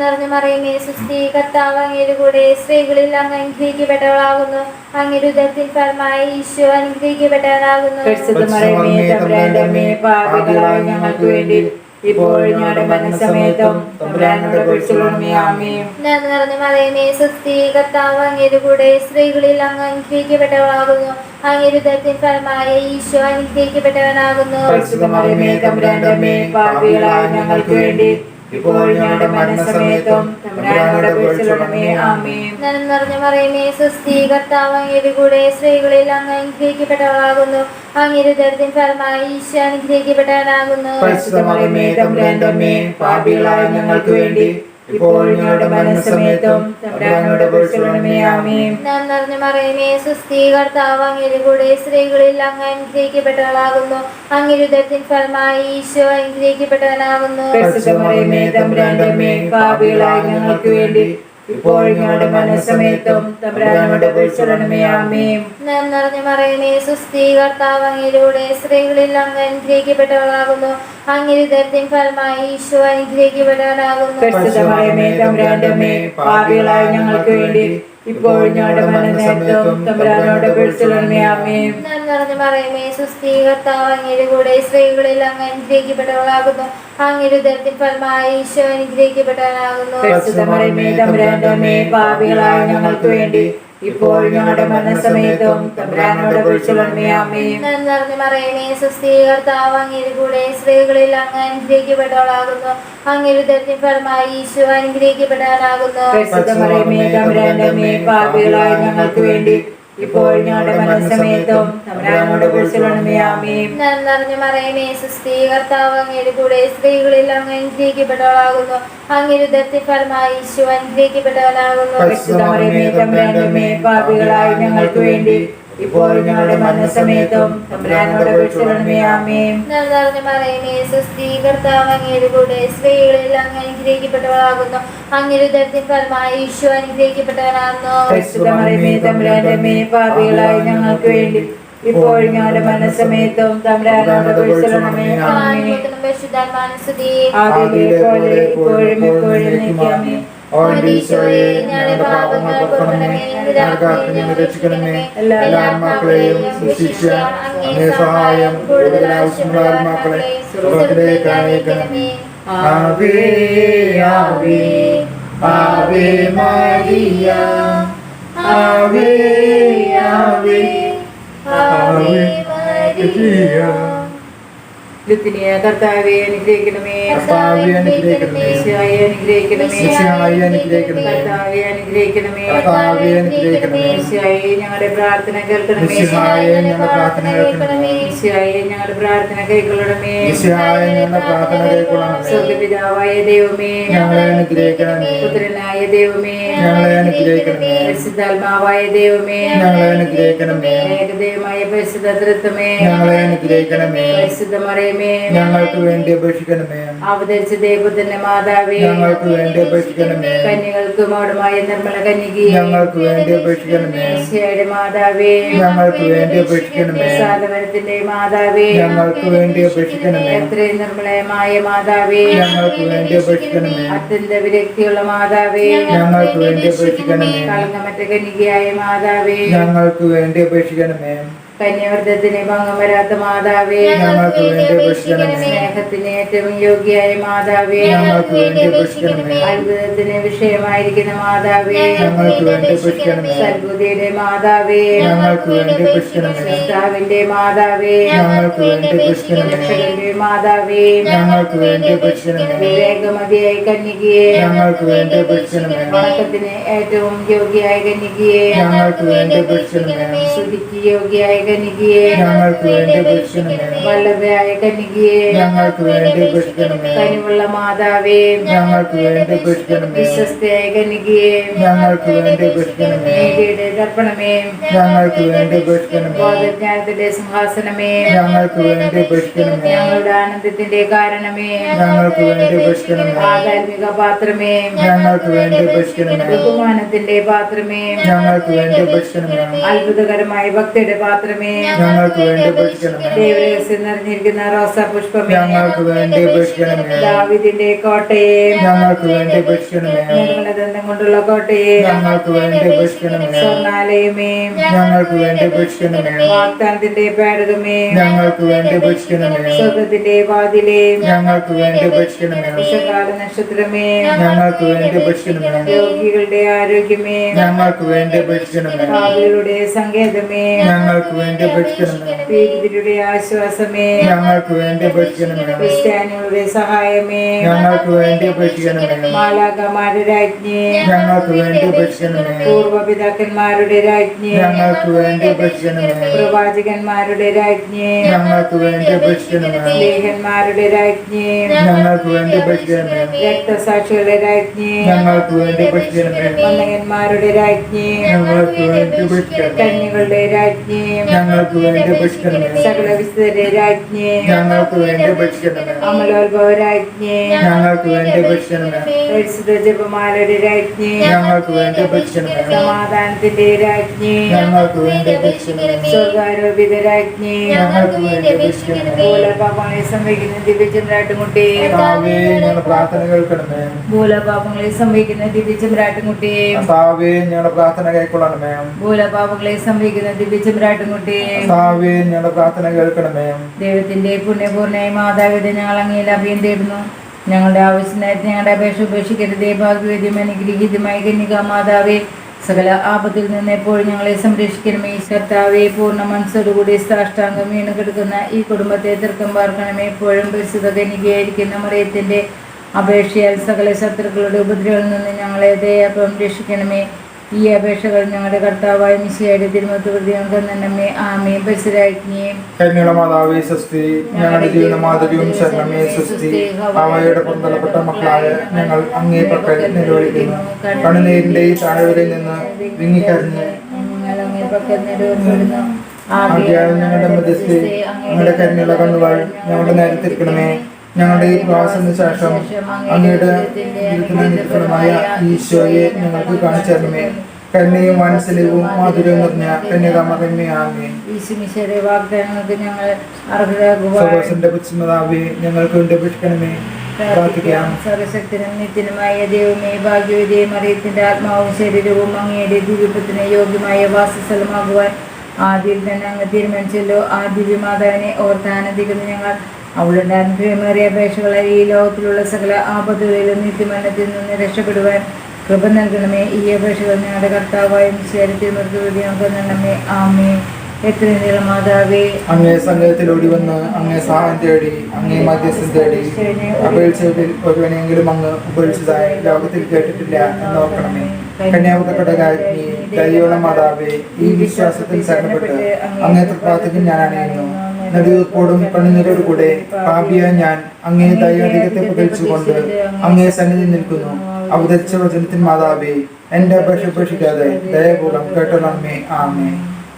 നിറഞ്ഞ മറിയമേ സുസ്ഥി കർത്താവ് അങ്ങേരു കൂടെ സ്ത്രീകളിൽ അങ്ങ് അനുഗ്രഹിക്കപ്പെട്ടവളാകുന്നു. ഉദരത്തിൻ ഫലമായ ഈശോ അനുഗ്രഹിക്കപ്പെട്ടവനാകുന്നു. ഞങ്ങൾക്ക് വേണ്ടി ഇപ്പോൾ ഞങ്ങളുടെ മരണസമയത്തും തമ്പുരാനോട് പൊളിച്ചോളണമേ ആമേൻ നന്മ നിറഞ്ഞ മറിയമേ സുസ്ഥി കർത്താവ് അങ്ങയുടെ കൂടെ സ്ത്രീകളിൽ അങ്ങ് അനുഗ്രഹിക്കപ്പെട്ടവളാകുന്നു. അങ്ങയുടെ ഫലമായ ഈശോ അനുഗ്രഹിക്കപ്പെട്ടവനാകുന്നു. പരിശുദ്ധ മറിയമേ തമ്പുരാന്റെ അമ്മേ പാപികളായ ഞങ്ങൾക്ക് വേണ്ടി ഇപ്പോൾ ഞങ്ങളുടെ മരണസമയത്തും തമ്പുരാനോട് പൊളിച്ചോളണമേ ആമേൻ. നന്മ നിറഞ്ഞ മറിയമേ സുസ്ഥി കർത്താവ് അങ്ങയുടെ കൂടെ സ്ത്രീകളിൽ അങ്ങ് അനുഗ്രഹിക്കപ്പെട്ടവളാകുന്നു. അങ്ങയുടെ ഉദരത്തിൻ ഫലമായ ഈശോ അനുഗ്രഹിക്കപ്പെട്ടവനാകുന്നു. പരിശുദ്ധ മറിയമേ തമ്പുരാന്റെ അമ്മേ പാപികളായ ഞങ്ങൾക്ക് വേണ്ടി ഇപ്പോൾ ഞങ്ങളുടെ മരണസമയത്തും തമ്പുരാനോട് പൊളിച്ചോളണമേ ആമേൻ. നന്മ നിറഞ്ഞ മറിയമേ സുസ്ഥി കർത്താവ് അങ്ങയുടെ കൂടെ സ്ത്രീകളിൽ അങ്ങ് അനുഗ്രഹിക്കപ്പെട്ടവളാകുന്നു. അങ്ങയുടെ ഫലമായി ഈശോ അനുഗ്രഹിക്കപ്പെട്ടവനാകുന്നു. തമ്പുരാന്റെ പാപികളായ ഞങ്ങൾക്ക് വേണ്ടി ഇപ്പോൾ ഞങ്ങളുടെ തമ്പുരാനോട് പൊളിച്ചോളണമേ ആമേൻ. നന്മ നിറഞ്ഞ മറിയമേ സുസ്ഥി കർത്താവ് സ്ത്രീകളിൽ അങ്ങ് അനുഗ്രഹിക്കപ്പെട്ടവളാകുന്നു. അങ്ങയുടെ ഉദരത്തിൻ ഫലമായി ഈശോ അനുഗ്രഹിക്കപ്പെട്ടവനാകുന്നു പരിശുദ്ധ മറിയമേ തമ്പുരാന്റെ അമ്മേ പാപികളായ ഞങ്ങൾക്ക് വേണ്ടി ഇപ്പോൾ ഞങ്ങളുടെ മരണസമയത്തും തമ്പുരാനോട് പൊളിച്ചോളണമേ ആമേൻ നന്മ നിറഞ്ഞ മറിയമേ സുസ്ഥി കർത്താവ് അങ്ങയുടെ കൂടെ സ്ത്രീകളിൽ അങ്ങ് അനുഗ്രഹിക്കപ്പെട്ടവളാകുന്നു. അങ്ങയുടെ ഉദരത്തിൻ ഫലമായി ഈശോ അനുഗ്രഹിക്കപ്പെട്ടവനാകുന്നു. തമ്പുരാന്റെ അമ്മേ പാപികളായ ഞങ്ങൾക്ക് വേണ്ടി ഇപ്പോൾ ഞങ്ങളുടെ മരണസമയത്തും തമ്പുരാനോട് നിറഞ്ഞ കർത്താവ് കൂടെ സ്ത്രീകളിൽ അങ്ങ് അനുഗ്രഹിക്കപ്പെട്ടവളാകുന്നു ഫലമായി ഈശോ തമ്പുരാന്റെ അമ്മേ പാപികളായ ഞങ്ങൾക്ക് വേണ്ടി ഇപ്പോൾ ഞങ്ങളുടെ നിറഞ്ഞ മറിയമേ സുസ്ഥി കർത്താവ് അങ്ങയുടെ കൂടെ സ്ത്രീകളിൽ അങ്ങ് അനുഗ്രഹിക്കപ്പെട്ടവളാകുന്നു. അങ്ങയുടെ ഉദരത്തിൻ ഫലമായി ഈശോ അനുഗ്രഹിക്കപ്പെട്ടവനാകുന്നു. പാപികളായ ഞങ്ങൾക്ക് വേണ്ടി ഇപ്പോൾ ഞങ്ങളുടെ മരണസമയത്തും തമ്പുരാനോട് പൊളിച്ചോളണമേ ആമേൻ. നന്മ നിറഞ്ഞ മറിയമേ സുസ്ഥി കർത്താവ് അങ്ങയുടെ കൂടെ സ്ത്രീകളിൽ അങ്ങ് അനുഗ്രഹിക്കപ്പെട്ടവളാകുന്നു. അങ്ങയുടെ ഈശോ അനുഗ്രഹിക്കപ്പെട്ടവനാകുന്നു. തമ്പുരാന്റെ പാപികളായ ഞങ്ങൾക്ക് വേണ്ടി ഇപ്പോൾ ഞങ്ങളുടെ മനസ്സമേത്തും തമ്പുരാനോട് ആമേൻ. പരിശുദ്ധാത്മാനുസ്തുതി പോലെ ഇപ്പോഴും എപ്പോഴും നിൽക്കാമേ ഓടീശോയെ ഞങ്ങളുടെ പാപങ്ങൾ പൊറുക്കണമേ ഞങ്ങൾക്ക് നിന്ന് രക്ഷിക്കണമേ. എല്ലാ ആത്മാക്കളെയും ശിക്ഷിച്ച അങ്ങേ സഹായം കൂടുതൽ ആവശ്യമുള്ള ആത്മാക്കളെ സ്വർഗത്തിലേക്ക് അയക്കണമേ ആവേ ആവേ ആവേ മരിയ ആവേ ആവേ ആവേ മരിയ. ലുത്തിനിയ കർത്താവെ അനുഗ്രഹിക്കണമേ. കർത്താവേ അനുഗ്രഹിക്കണമേ. ഈശോയെ അനുഗ്രഹിക്കണമേ. ഈശോയെ അനുഗ്രഹിക്കണമേ. കർത്താവെ അനുഗ്രഹിക്കണമേ. കർത്താവേ അനുഗ്രഹിക്കണമേ. ഈശോയെ ഞങ്ങളുടെ പ്രാർത്ഥന കേൾക്കണമേ. ഞങ്ങളുടെ പ്രാർത്ഥന കേൾക്കണമേ. ഞങ്ങളുടെ പ്രാർത്ഥന കൈക്കൊള്ളണമേ ഞങ്ങളുടെ പ്രാർത്ഥന കൈക്കൊള്ളണമേ സ്വർഗപിതാവായ ദൈവമേ ഞങ്ങളെ അനുഗ്രഹിക്കണമേ. പുത്രനായ ദൈവമേ ഞങ്ങളെ അനുഗ്രഹിക്കണമേ. പരിശുദ്ധാത്മാവായ ദൈവമേ ഞങ്ങളെ അനുഗ്രഹിക്കണമേ. ഏകദൈവമായ പരിശുദ്ധ തൃത്വമേ ഞങ്ങളെ അനുഗ്രഹിക്കണമേ. പരിശുദ്ധ ഞങ്ങൾക്ക് വേണ്ടി അപേക്ഷിക്കണമേ. അവതരിച്ച ദേവതന്റെ മാതാവേ ഞങ്ങൾക്ക് വേണ്ടി അപേക്ഷിക്കണമേ. കന്യകൾക്ക് മോടുമായ നിർമ്മല കന്യകി ഞങ്ങൾക്ക് വേണ്ടി അപേക്ഷിക്കണമേ. ഈശോയുടെ മാതാവേ ഞങ്ങൾക്ക് വേണ്ടി അപേക്ഷിക്കണമേ. സാധവരത്തിന്റെ മാതാവേ ഞങ്ങൾക്ക് വേണ്ടി അപേക്ഷിക്കണമേ. എത്രയും നിർമ്മലമായ മാതാവേ ഞങ്ങൾക്ക് വേണ്ടി അപേക്ഷിക്കണമേ. അത്യന്ത വിരക്തിയുള്ള മാതാവേ ഞങ്ങൾക്ക് വേണ്ടി അപേക്ഷിക്കണമേ. കളങ്കമറ്റ കന്യകയായ മാതാവേ ഞങ്ങൾക്ക് വേണ്ടി അപേക്ഷിക്കണമേ. കന്യാവൃത്തത്തിന് ഭംഗം വരാത്ത മാതാവേ ഞങ്ങൾക്ക് വേണ്ടി അപേക്ഷിക്കണമേ. സ്നേഹത്തിന് ഏറ്റവും യോഗ്യയായ മാതാവേ ഞങ്ങൾക്ക് വേണ്ടി അപേക്ഷിക്കണമേ. അത്ഭുതത്തിന് വിഷയമായിരിക്കുന്ന മാതാവേ ഞങ്ങൾക്ക് വേണ്ടി അപേക്ഷിക്കണമേ. സൽബുദ്ധിയുടെ മാതാവേ ഞങ്ങൾക്ക് വേണ്ടി അപേക്ഷിക്കണമേ. കർത്താവിന്റെ മാതാവേ ഞങ്ങൾക്ക് വേണ്ടി മാതാവേ ഞങ്ങൾക്ക് വേണ്ടി അപേക്ഷിക്കണമേ. വിവേകമതിയായ കന്യകയെ ഞങ്ങൾക്ക് വേണ്ടി അപേക്ഷിക്കണമേ. വണക്കത്തിന് ഏറ്റവും യോഗ്യായ കന്യകയെ ഞങ്ങൾക്ക് വേണ്ടി അപേക്ഷിക്കണമേ. സ്തുതിക്ക് യോഗ്യയായ കനികയെ ഞങ്ങൾക്ക് വേണ്ടി അപേക്ഷിക്കണമേ. വല്ലഭയായ കനികയെ ഞങ്ങൾക്ക് വേണ്ടി അപേക്ഷിക്കണമേ. കനിവുള്ള മാതാവേ ഞങ്ങൾക്ക് വേണ്ടി അപേക്ഷിക്കണമേ. വിശ്വസ്തയായ കനികയെ ഞങ്ങൾക്ക് വേണ്ടി അപേക്ഷിക്കണമേ. നീതിയുടെ ഞങ്ങൾക്ക് വേണ്ടി അപേക്ഷിക്കണമേ. ബോധജ്ഞാനത്തിന്റെ സിംഹാസനമേ ഞങ്ങൾക്ക് വേണ്ടി അപേക്ഷിക്കണമേ. ഞങ്ങളുടെ ആനന്ദത്തിന്റെ കാരണമേ ഞങ്ങൾക്ക് വേണ്ടി അപേക്ഷിക്കണമേ. പാത്രമേ ഞങ്ങൾക്ക് വേണ്ടി അപേക്ഷിക്കണമേ. ബഹുമാനത്തിന്റെ പാത്രമേ ഞങ്ങൾക്ക് വേണ്ടി അപേക്ഷിക്കണമേ. അത്ഭുതകരമായ ഭക്തിയുടെ പാത്രമേ ഞങ്ങൾക്ക് വേണ്ടി അപേക്ഷിക്കണമേ. ദൈവരഹസ്യം നിറഞ്ഞിരിക്കുന്ന റോസാ പുഷ്പമേ. ഞങ്ങൾക്ക് വേണ്ടി അപേക്ഷിക്കണമേ. ദാവിദിന്റെ കോട്ടയെ. ഞങ്ങൾക്ക് വേണ്ടി അപേക്ഷിക്കണമേ. നിർമ്മലദന്തം കൊണ്ടുള്ള കോട്ടയെ. ഞങ്ങൾക്ക് വേണ്ടി അപേക്ഷിക്കണമേ. സ്വർണാലയമേ ഞങ്ങൾക്ക് വേണ്ടി അപേക്ഷിക്കണമേ. വാഗ്ദാനത്തിന്റെ പേടകമേ. ഞങ്ങൾക്ക് വേണ്ടി അപേക്ഷിക്കണമേ. സ്വർഗത്തിന്റെ വാതിലേ. ഞങ്ങൾക്ക് വേണ്ടി അപേക്ഷിക്കണമേ. വിഷകാല നക്ഷത്രമേ. ഞങ്ങൾക്ക് വേണ്ടി അപേക്ഷിക്കണമേ. രോഗികളുടെ ആരോഗ്യമേ. ഞങ്ങൾക്ക് വേണ്ടി അപേക്ഷിക്കണമേ. സങ്കേതമേ. ഞങ്ങൾക്ക് വേണ്ടി അപേക്ഷിക്കണമേ. ആശ്വാസമേ. ഞങ്ങൾക്ക് വേണ്ടി അപേക്ഷിക്കണമേ. ക്രിസ്ത്യാനികളുടെ സഹായമേ. ഞങ്ങൾക്ക് വേണ്ടി അപേക്ഷിക്കണമേ. മാലാകമാരുടെ രാജ്ഞി. ഞങ്ങൾക്ക് വേണ്ടി അപേക്ഷിക്കണമേ. പൂർവപിതാക്കന്മാരുടെ രാജ്ഞി. ഞങ്ങൾക്ക് വേണ്ടി അപേക്ഷിക്കണമേ. പ്രവാചകന്മാരുടെ രാജ്ഞി. ഞങ്ങൾക്ക് വേണ്ടി അപേക്ഷിക്കണമേ. ലേഖന്മാരുടെ രാജ്ഞി. ഞങ്ങൾക്ക് വേണ്ടി അപേക്ഷിക്കണമേ. രക്തസാക്ഷികളുടെ രാജ്ഞി. ഞങ്ങൾക്ക് വേണ്ടി അപേക്ഷിക്കണമേ. വന്ദകന്മാരുടെ രാജ്ഞി. ഞങ്ങൾക്ക് വേണ്ടി അപേക്ഷിക്കണമേ. കന്യകളുടെ രാജ്ഞി. ഞങ്ങൾക്ക് വേണ്ടി ഭക്ഷിക്കണമേ. സകല വിസ്തരുടെ രാജ്ഞി ഞങ്ങൾക്ക് വേണ്ടി ഭക്ഷിക്കണമേ. അമലോത്ഭവ രാജ്ഞേ ഞങ്ങൾക്ക് വേണ്ടി ഭക്ഷിക്കണമേ. പരിശുദ്ധ ജപമാലയുടെ രാജ്ഞേ ഞങ്ങൾക്ക് വേണ്ടി ഭക്ഷിക്കണമേ. സമാധാനത്തിന്റെ രാജ്ഞേ ഞങ്ങൾക്ക് വേണ്ടി ഭക്ഷിക്കണമേ. സ്വർഗാരോപിത രാജ്ഞേ ഞങ്ങൾക്ക് വേണ്ടി ഭൂലപാപങ്ങളെ സംഭവിക്കുന്ന ദിവ്യചന്ദ്രാട്ടുമുട്ടി ഞങ്ങളുടെ പ്രാർത്ഥന കേൾക്കണമേ. ഭൂലപാപങ്ങളെ സംഭവിക്കുന്ന ദിവ്യചന്ദ്രാട്ടുമുട്ടി ഞങ്ങളുടെ പ്രാർത്ഥന കൈക്കൊള്ളണമേ ഭൂലപാപങ്ങളെ സംഭവിക്കുന്ന ദിവ്യചന്ദ്രാട്ടുമുട്ടി കർത്താവേ ഞങ്ങളുടെ പ്രാർത്ഥന കേൾക്കണമേ. ദൈവത്തിന്റെ പുണ്യപൂർണയായി മാതാവിത ഞങ്ങൾ അങ്ങയിൽ അഭയം തേടുന്നു. ഞങ്ങളുടെ ആവശ്യത്തിനായിട്ട് ഞങ്ങളുടെ അപേക്ഷ ഉപേക്ഷിക്കരുതേ. ഭാഗ്യവേദ്യം അനുഗ്രഹീതമായ കന്യക മാതാവേ സകല ആപത്തിൽ നിന്ന് എപ്പോഴും ഞങ്ങളെ സംരക്ഷിക്കണമേ. കർത്താവെ പൂർണ മനസ്സോടുകൂടി സാഷ്ടാംഗം വീണ് കിടക്കുന്ന ഈ കുടുംബത്തെ തീർക്കം പാർക്കണമേ. എപ്പോഴും പരിശുദ്ധ കനികയായിരിക്കുന്ന മറിയത്തിന്റെ അപേക്ഷയാൽ സകല ശത്രുക്കളുടെ ഉപദ്രവങ്ങളിൽ നിന്ന് ഞങ്ങളെ ദയാപം രക്ഷിക്കണമേ ഈ അപേക്ഷകൾ ഞങ്ങളുടെ കർത്താവായ മിശിയായുടെ തിരുമത്ത് പ്രതികൾക്ക് തന്നെ ആമേ മാതാവേ സ്വസ്തി ഞങ്ങളുടെ ജീവിത ശരണമേ സ്വസ്തി അവയുടെ പുറന്തള്ളപ്പെട്ട മക്കളായ ഞങ്ങൾ അങ്ങേ പക്കൽ നിലവിളിക്കുന്നു. കണ്ണുനീരിന്റെ ഈ താഴ്വരയിൽ നിന്ന് വിങ്ങിക്കരഞ്ഞ് ഞങ്ങൾ അങ്ങേ പക്കൽ ഞങ്ങളുടെ മധ്യസ്ഥി ഞങ്ങളുടെ കരുണയുള്ള കണ്ണുകൾ ഞങ്ങളുടെ നേരെ തിരിക്കണമേ. ഞങ്ങളുടെ ഈ പ്രവാസത്തിന് ശേഷം അങ്ങയുടെ ജീവിതത്തിനനുസൃതമായ ഈശോയെ ഞങ്ങൾക്ക് കാണിച്ചു തരണമേ കന്യയും മനസ്സിലും മാധുര്യവും നിറഞ്ഞ കന്യകാമറമ്മേ ആമേ ഈശുമിശയുടെ വാഗ്ദാനങ്ങൾക്ക് ഞങ്ങൾ പുച്ഛമതാവേ ഞങ്ങൾക്ക് വേണ്ടി അപേക്ഷിക്കണമേ. പ്രാർത്ഥിക്കാം. സർവശക്തനും നിത്യനുമായ ദൈവമേ ഭാഗ്യവതിയെ അറിയത്തിന്റെ ആത്മാവും ശരീരവും അങ്ങയുടെ ദിവ്യത്തിന് യോഗ്യമായ വാസസ്ഥലമാകുവാൻ ആദ്യം തന്നെ അങ്ങ് തീരുമാനിച്ചല്ലോ. ആ ദിവ്യമാതാവിനെ ഓർത്താനന്ദിക്കുന്ന ഞങ്ങൾ. അവളുടെ അനുഗ്രഹമേറിയ അപേക്ഷകളെ ഈ ലോകത്തിലുള്ള സകല ആപത്തുകളിലും നിത്യമരണത്തിൽ നിന്ന് രക്ഷപ്പെടുവാൻ കൃപ നൽകണമേ. ഈ അപേക്ഷകൾ ഞങ്ങളുടെ കർത്താവായും ശരീരത്തിൽ മൃത്യുവിധി ആമേ എത്ര മാതാവേ. അങ്ങേ സംഘത്തിലോടി വന്ന് അങ്ങേ സഹായം തേടി അങ്ങേ മധ്യസ്ഥം തേടി അപേക്ഷയിൽ ഒരുവനെങ്കിലും അങ്ങ് ഉപേക്ഷിച്ചതായി ലോകത്തിൽ കേട്ടിട്ടില്ല എന്ന് ഓർക്കണമേ. കന്യാകുതക്കടകാഗ്നി ദൈവമുള്ള മാതാവേ ഈ വിശ്വാസത്തിൽ ശരണപ്പെട്ട് അങ്ങേ തൃപ്രാർത്ഥിക്കും ഞാൻ അണിയുന്നു. നെടുവീർപ്പോടും കണ്ണുനീരോട് കൂടെ പാപിയ ഞാൻ. അങ്ങേ ദൈവാധികത്തെ പുകഴ്ചുകൊണ്ട് അങ്ങേ സന്നിധി നിൽക്കുന്നു. അവതരിച്ച വചനത്തിൻ മാതാവേ എന്റെ അപേക്ഷ ഉപേക്ഷിക്കാതെ ദയപൂർവം കേട്ടണമേ ആമേ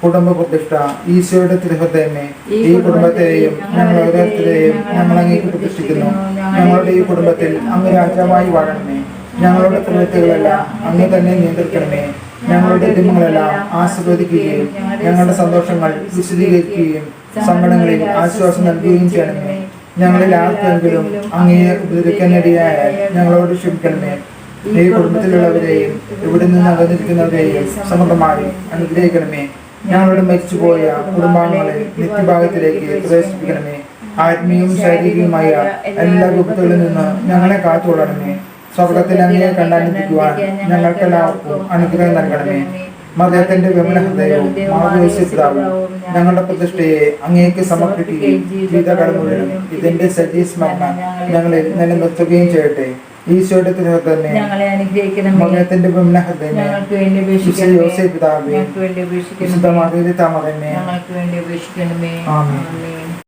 കുടുംബ പ്രതിഷ്ഠ ഈശോയുടെ തിരുഹൃദയമേ ഈ കുടുംബത്തെയും ഞങ്ങൾ ഓരോരുത്തരെയും ഞങ്ങൾ അങ്ങേക്ക് പ്രതിഷ്ഠിക്കുന്നു. ഞങ്ങളുടെ ഈ കുടുംബത്തിൽ അങ്ങ് രാജാവായി വാഴണമേ. ഞങ്ങളുടെ പ്രവൃത്തികളെല്ലാം അങ്ങ് തന്നെ നിയന്ത്രിക്കണമേ. ഞങ്ങളുടെ ദിനങ്ങളെല്ലാം ആസ്വദിക്കുകയും ഞങ്ങളുടെ സന്തോഷങ്ങൾ വിശദീകരിക്കുകയും സങ്കടങ്ങളിൽ ആശ്വാസം നൽകുകയും ചെയ്യണമേ. ഞങ്ങളിൽ ആർക്കെങ്കിലും അങ്ങയെ ഉപദ്രവിക്കാനിടയായാൽ ഞങ്ങളോട് ക്ഷമിക്കണമേ. ഈ കുടുംബത്തിലുള്ളവരെയും ഇവിടെ നിന്ന് അകന്നിരിക്കുന്നവരെയും സമൃദ്ധമായി അനുഗ്രഹിക്കണമേ. ഞങ്ങളുടെ മരിച്ചുപോയ കുടുംബാംഗങ്ങളെ നിത്യഭാഗത്തിലേക്ക് പ്രവേശിപ്പിക്കണമേ. ആത്മീയവും ശാരീരികവുമായ എല്ലാ വിപത്തുകളിൽ നിന്ന് ഞങ്ങളെ കാത്തുകൊള്ളണമേ. സ്വർഗത്തിൽ അങ്ങയെ കണ്ടാനന്ദിക്കുവാൻ ഞങ്ങൾക്കെല്ലാവർക്കും അനുഗ്രഹം നൽകണമേ. മതത്തിന്റെ വിമല ഹൃദയവും ഞങ്ങളുടെ പ്രതിഷ്ഠയെ അങ്ങേക്ക് സമർപ്പിക്കുകയും ജീവിതകാലം മുഴുവനും ഇതിന്റെ സജീസ്മരണ ഞങ്ങളിൽ നിലനിർത്തുകയും ചെയ്യട്ടെ. ഈശോയുടെ അനുഗ്രഹിക്കണമേ. മകത്തിന്റെ യോസേഫ് പിതാവേ വിശുദ്ധ മാർഗരിത മകനെ